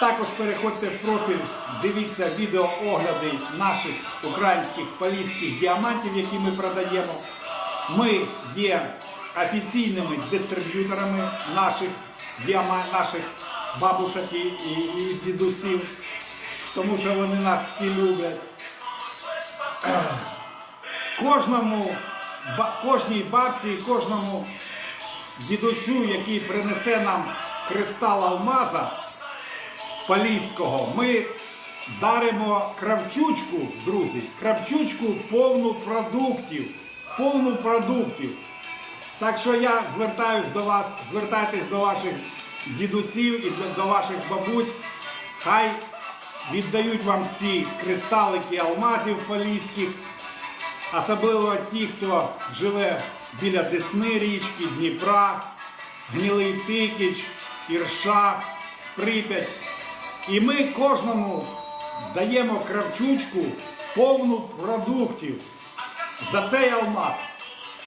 Також переходьте в профіль, дивіться відеоогляди наших українських поліських діамантів, які ми продаємо. Ми є офіційними дистриб'юторами наших наших бабушок і, і дідусів, тому що вони нас всі люблять. Кожному, кожній бабці, кожному дідусю, який принесе нам кристал алмаза поліського, ми даримо кравчучку, друзі, кравчучку повну продуктів, повну продуктів. Так що я звертаюсь до вас, звертайтесь до ваших дідусів і до- ваших бабусь. Хай віддають вам ці кристалики алмазів поліських, особливо ті, хто живе біля Десни річки, Дніпра, Гнилий Тикич, Ірша, Прип'ять. І ми кожному даємо кравчучку повну продуктів за цей алмаз.